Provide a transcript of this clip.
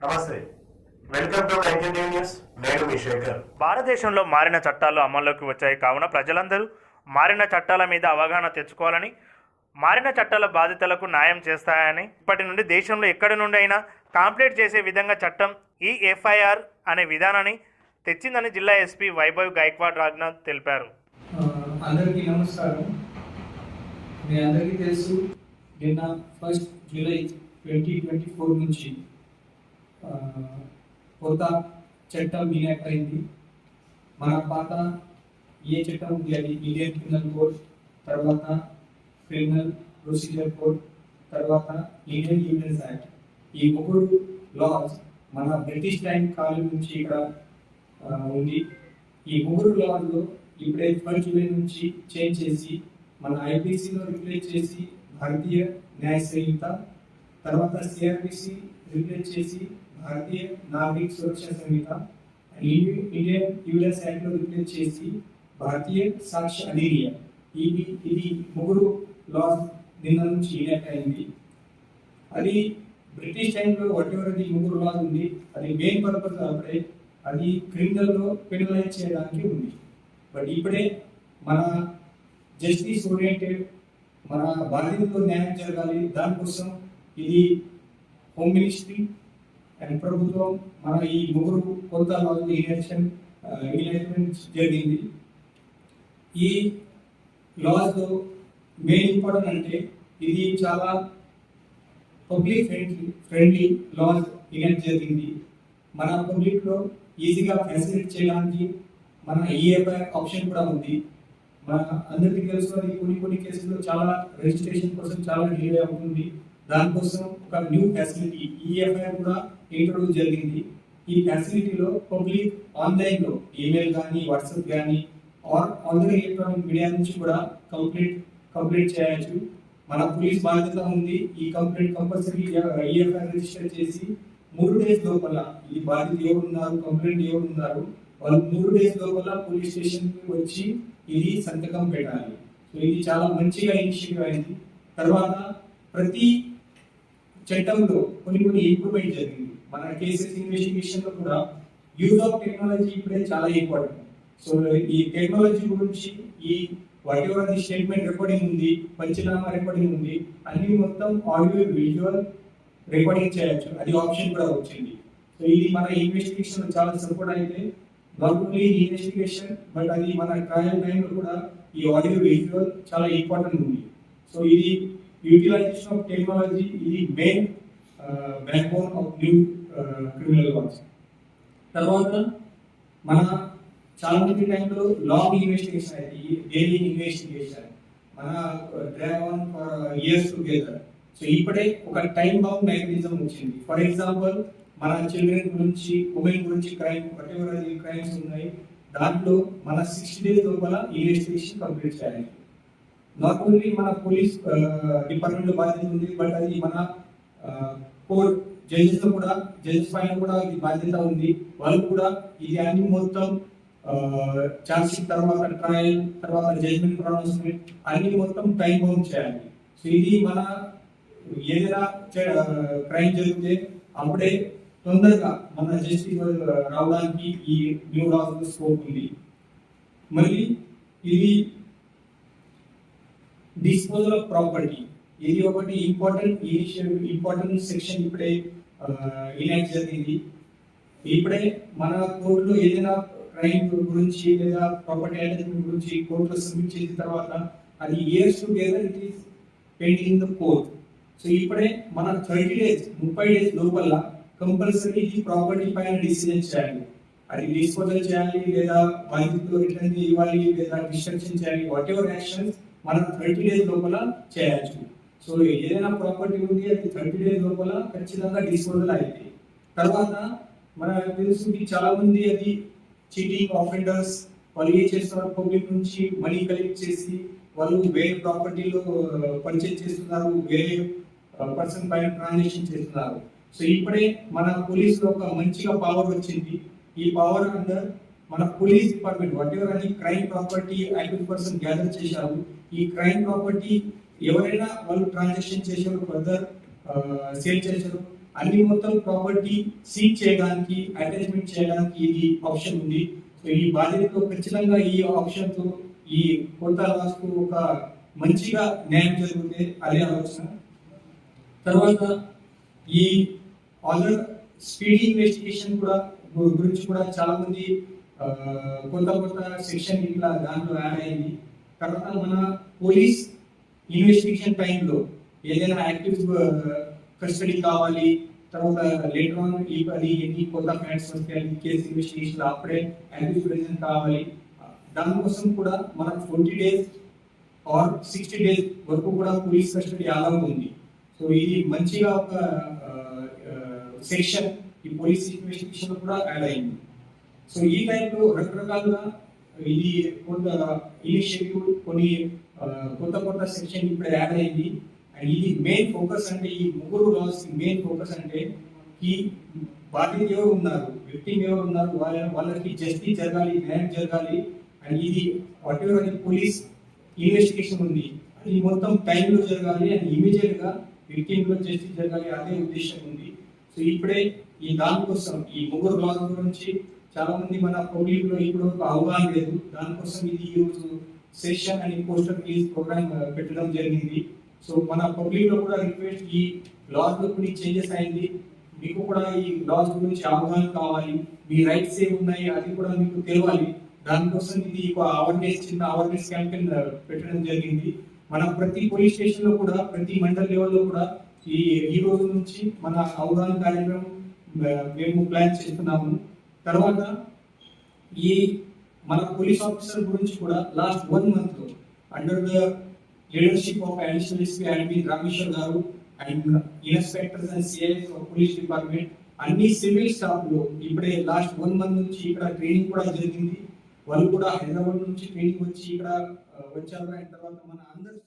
నమస్తే. Welcome to news. నేను మీ శేఖర్. భారతదేశంలో మారిన చట్టాలు అమల్లోకి వచ్చాయి కావున ప్రజలందరూ మారిన చట్టాల మీద అవగాహన తెచ్చుకోవాలని మారిన చట్టాల బాధితులకు న్యాయం చేస్తాయని ఇప్పటి నుండి దేశంలో ఎక్కడి నుండి అయినా కాంప్లీట్ చేసే విధంగా చట్టం ఈ ఎఫ్ఐఆర్ అనే విధానాన్ని తెచ్చిందని జిల్లా ఎస్పీ వైభవ్ గైక్వాడ్ రాజ్నాథ్ తెలిపారు. అందరికీ నమస్కారం. మీ అందరికీ తెలుసు నిన్న first July twenty twenty four నుంచి కొత్త చట్టం వినాయకైంది అయింది మన పాత ఏ చట్టం ఉంది అది ఇండియన్ క్రిమినల్ కోడ్ తర్వాత క్రిమినల్ ప్రొసీజర్ కోడ్ తర్వాత ఇండియన్ ఎవిడెన్స్ యాక్ట్ ఈ ముగ్గురు లాస్ మన బ్రిటిష్ టైం కాలం నుంచి ఇక్కడ ఉంది. ఈ ముగ్గురు లాలో ఇప్పుడే ఫస్ట్ జూలై నుంచి చేంజ్ చేసి మన ఐపీసీలో రిప్లేస్ చేసి భారతీయ న్యాయ సంహిత తర్వాత సిఆర్పిసి రిప్లేస్ చేసి భారతీయ నాగరిక సురక్ష సంహిత ఇండి- ఇండియన్ యూఎస్ యాక్ట్లో రిప్లేస్ చేసి భారతీయ సాక్ష్య అధినియం ఇది ఇది ముగ్గురు లాస్ నిన్న నుంచి ఇనాక్ట్ అయింది. అది బ్రిటిష్ టైంలో వాట్ ఎవర్ అది ముగ్గురు లాస్ ఉంది అది మెయిన్ పర్పస్ కాబట్టి అది క్రిమినల్లో పెనలైజ్ చేయడానికి ఉంది. బట్ ఇప్పుడే మన జస్టిస్ ఓరియంటెడ్ మన బాధితులకు న్యాయం జరగాలి దానికోసం ఇది హోమ్ మినిస్ట్రీ కానీ ప్రభుత్వం మన ఈ ముగ్గురు కొత్త లాలు ఇనేషన్ జరిగింది. ఈ లాస్ మెయిన్ ఇంపార్టెంట్ అంటే ఇది చాలా public friendly friendly laws enact జరిగింది. మన పబ్లిక్లో ఈజీగా ఫెసిలిటీ చేయడానికి మన ఈఏపై ఆప్షన్ కూడా ఉంది. మన అందరికీ తెలుసు కొన్ని కొన్ని కేసుల్లో చాలా రిజిస్ట్రేషన్ కోసం చాలా డిలే అవుతుంది. దానికోసం ఒక న్యూ ఫెసిలిటీ ఈఎఫ్ఐ కూడా ఇంట్రొడ్యూస్ జరిగింది. ఈ ఫెసిలిటీలో పబ్లిక్ ఆన్లైన్లో ఈమెయిల్ కానీ వాట్సాప్ కానీ ఆర్ ఆన్లైన్ ఎలక్ట్రానిక్ మీడియా నుంచి కూడా కంప్లీట్ కంప్లీట్ చేయొచ్చు. మన పోలీస్ బాధ్యత ఉంది ఈ కంప్లీట్ కంపల్సరీ ఈఎఫ్ఐ రిజిస్టర్ చేసి మూడు డేస్ లోపల ఈ బాధ్యత ఎవరు కంప్లైంట్ ఎవరున్నారు వాళ్ళు మూడు డేస్ లోపల పోలీస్ స్టేషన్ వచ్చి ఇది సంతకం పెట్టాలి. సో ఇది చాలా మంచిగా ఇనిషియేటివ్ అయింది. తర్వాత ప్రతి చట్టంలో కొన్ని కొన్ని ఇంప్రూవ్మెంట్ జరిగింది. మన కేసెస్ ఇన్వెస్టిగేషన్లో కూడా యూజ్ ఆఫ్ టెక్నాలజీ ఇప్పుడే చాలా ఇంపార్టెంట్ సో ఈ టెక్నాలజీ గురించి ఈ వాట్ ఎవర్ స్టేట్మెంట్ రికార్డింగ్ ఉంది పంచనామా రికార్డింగ్ ఉంది అన్ని మొత్తం ఆడియో విజువల్ రికార్డింగ్ చేయొచ్చు. అది ఆప్షన్ కూడా వచ్చింది. సో ఇది మన ఇన్వెస్టిగేషన్ చాలా సపోర్ట్ అయితే నాట్ ఓన్లీ ఇన్వెస్టిగేషన్ బట్ అది మన ట్రయల్ టైంలో కూడా ఈ ఆడియో విజువల్ చాలా ఇంపార్టెంట్ ఉంది. సో ఇది యూటిలైజేషన్ ఆఫ్ టెక్నాలజీ ఇది main backbone of new criminal laws తర్వాత? మన చాలా మంది టైంలో లాంగ్ ఇన్వెస్టిగేషన్ అయితే డైలీ ఇన్వెస్టిగేషన్ మన drag on for years together so ఇప్పుడే ఒక టైం బౌండ్ మెకానిజం వచ్చింది. ఫర్ ఎగ్జాంపుల్ మన చిల్డ్రన్ గురించి ఉమెన్ గురించి క్రైమ్ వాట్ ఎవర్ అది క్రైమ్స్ ఉన్నాయి దాంట్లో మన సిక్స్టీ డేస్ లోపల ఇన్వెస్టిగేషన్ కంప్లీట్ చేయాలి. నాట్ ఓన్లీ మన పోలీస్ డిపార్ట్మెంట్ బాధ్యత ఉంది బట్ అది మన కోర్ట్ జడ్జెస్ కూడా జడ్జెస్ పైన కూడా ఇది బాధ్యత ఉంది. వాళ్ళు కూడా ఇది అన్ని మొత్తం ఛార్జ్ షీట్ తర్వాత ట్రయల్ తర్వాత జడ్జ్మెంట్ ప్రొనౌన్స్మెంట్ అన్ని మొత్తం టైం బౌండ్ చేయాలి. సో ఇది మన ఏదైనా క్రైమ్ జరిగితే అప్పుడే తొందరగా మన జస్టిస్ రావడానికి ఈ న్యూ లాస్ స్కోప్ ఉంది. మళ్ళీ ఇది డిస్పోజల్ ఆఫ్ ప్రాపర్టీ. ఇది ఒకటి ఇంపార్టెంట్ ఇంపార్టెంట్ సెక్షన్ ఇప్పుడే ఇనాక్ట్ జరిగింది. ఇప్పుడే మన కోర్టులో ఏదైనా క్రైమ్ గురించి లేదా ప్రాపర్టీ అటాచ్మెంట్ గురించి కోర్టులో సబ్మిట్ చేసిన తర్వాత అది years together it is pending the court so ఇప్పుడే మన థర్టీ డేస్ ముప్పై డేస్ లోపల కంపల్సరీ ఈ ప్రాపర్టీ పైన డిసిజన్ చేయాలి. అది డిస్పోజల్ చేయాలి లేదా బాధితులు రిటర్న్ ఇవ్వాలి లేదా డిస్ట్రక్షన్ చేయాలి వాట్ ఎవర్ యాక్షన్స్ మనం థర్టీ డేస్ లోపల చేయొచ్చు సో ఏదైనా ప్రాపర్టీ ఉంది అది థర్టీ డేస్ లోపల ఖచ్చితంగా డిస్పోజల్ అయింది. తర్వాత మన తెలుసు చాలా మంది అది చీటింగ్ ఆఫెండర్స్ వాళ్ళు ఏం చేస్తున్నారు? పబ్లిక్ నుంచి మనీ కలెక్ట్ చేసి వాళ్ళు వేరే ప్రాపర్టీలో పర్చేజ్ చేస్తున్నారు వేరే పర్సన్ పైన ట్రాన్సాక్షన్ చేస్తున్నారు. సో ఇప్పుడే మన పోలీసులో ఒక మంచిగా పవర్ వచ్చింది. ఈ పవర్ అండర్ మన పోలీస్ డిపార్ట్మెంట్ వాట్ ఎవర్ అని crime property IT person gather చేశారు. ఈ క్రైమ్ ప్రాపర్టీ ఎవరైనా వాళ్ళు ట్రాన్సాక్షన్ చేశారు ఫర్దర్ సేల్ చేశారు అన్ని మొత్తం ప్రాపర్టీ సీజ్ చేయడానికి అటాచ్మెంట్ చేయడానికి ఇది ఆప్షన్ ఉంది. సో ఈ బాధ్యతతో ఖచ్చితంగా ఈ ఆప్షన్తో ఈ కొత్త రాష్ట్ర ఒక మంచిగా న్యాయం జరిగితే అదే ఆలోచన. తర్వాత ఈ ఆర్డర్ స్పీడ్ ఇన్వెస్టిగేషన్ కూడా గురించి కూడా చాలా మంది కొత్త కొత్త సెక్షన్ ఇట్లా దాంట్లో యాడ్ అయింది. తర్వాత మన పోలీస్ ఇన్వెస్టిగేషన్ టైంలో ఏదైనా యాక్టివ్ కస్టడీ uh, కావాలి తర్వాత లేటర్ ఆన్ ఈ ఎన్ని కొత్త ఫ్యాక్ట్స్ వస్తాయి కేసు ఇన్వెస్టిగేషన్ అప్పుడే యాక్టివ్ ప్రెజెంట్ కావాలి. దానికోసం కూడా మనం twenty days or sixty days వరకు కూడా పోలీస్ కస్టడీ అలా ఉంది. సో ఇది మంచిగా ఒక uh, uh, సెక్షన్ ఈ పోలీస్ ఇన్వెస్టిగేషన్ కూడా యాడ్ అయింది. సో ఈ టైంలో రకరకాలుగా ఇది కొంత ఇనిషియేటివ్ కొన్ని కొత్త కొత్త సెక్షన్ ఇప్పుడు యాడ్ అయింది. అండ్ ఇది మెయిన్ ఫోకస్ అంటే ఈ ముగ్గురు లాస్ మెయిన్ ఫోకస్ అంటే ఈ బాధ్యత ఎవరు ఉన్నారు? విక్టిమ్ ఎవరు ఉన్నారు? వాళ్ళ వాళ్ళకి జస్టిస్ జరగాలి న్యాయం జరగాలి అండ్ ఇది వాట్ ఎవర్ అది పోలీస్ ఇన్వెస్టిగేషన్ ఉంది. అది మొత్తం టైంలో జరగాలి అండ్ ఇమీడియట్గా విక్టిమ్లో జస్టిస్ జరగాలి అదే ఉద్దేశం ఉంది. సో ఇప్పుడే ఈ దానికోసం ఈ ముగ్గురు లాస్ గురించి చాలా మంది మన పబ్లిక్లో ఇప్పుడు ఒక అవగాహన లేదు. దానికోసం ఇది ఈ రోజు సెషన్ అని పోస్టర్ రిలీజ్ ప్రోగ్రామ్ పెట్టడం జరిగింది. సో మన పబ్లిక్లో కూడా రిక్వెస్ట్ ఈ లాస్లో కొన్ని చేంజెస్ అయింది. మీకు కూడా ఈ లాస్ గురించి అవగాహన కావాలి. మీ రైట్స్ ఏ ఉన్నాయి అది కూడా మీకు తెలియాలి. దానికోసం ఇది ఒక అవేర్నెస్ చిన్న అవేర్నెస్ క్యాంపెయిన్ uh, పెట్టడం జరిగింది. మన ప్రతి పోలీస్ స్టేషన్లో కూడా ప్రతి మండల్ లెవెల్లో కూడా ఈ ఈ రోజు నుంచి మన అవగాహన కార్యక్రమం uh, మేము ప్లాన్ చేస్తున్నాము. తర్వాత ఈ మన పోలీస్ ఆఫీసర్ గురించి కూడా లాస్ట్ వన్ మంత్లో under the leadership of additional SP అడ్మి Rameshwar గారు and inspectors and CIs of police department అన్ని సివిల్ స్టాఫ్లో ఇప్పుడే లాస్ట్ వన్ మంత్ నుంచి ఇక్కడ ట్రైనింగ్ కూడా జరిగింది. వాళ్ళు కూడా హైదరాబాద్ నుంచి ట్రైనింగ్ వచ్చి ఇక్కడ వచ్చారు. అండ్ తర్వాత మన అందరి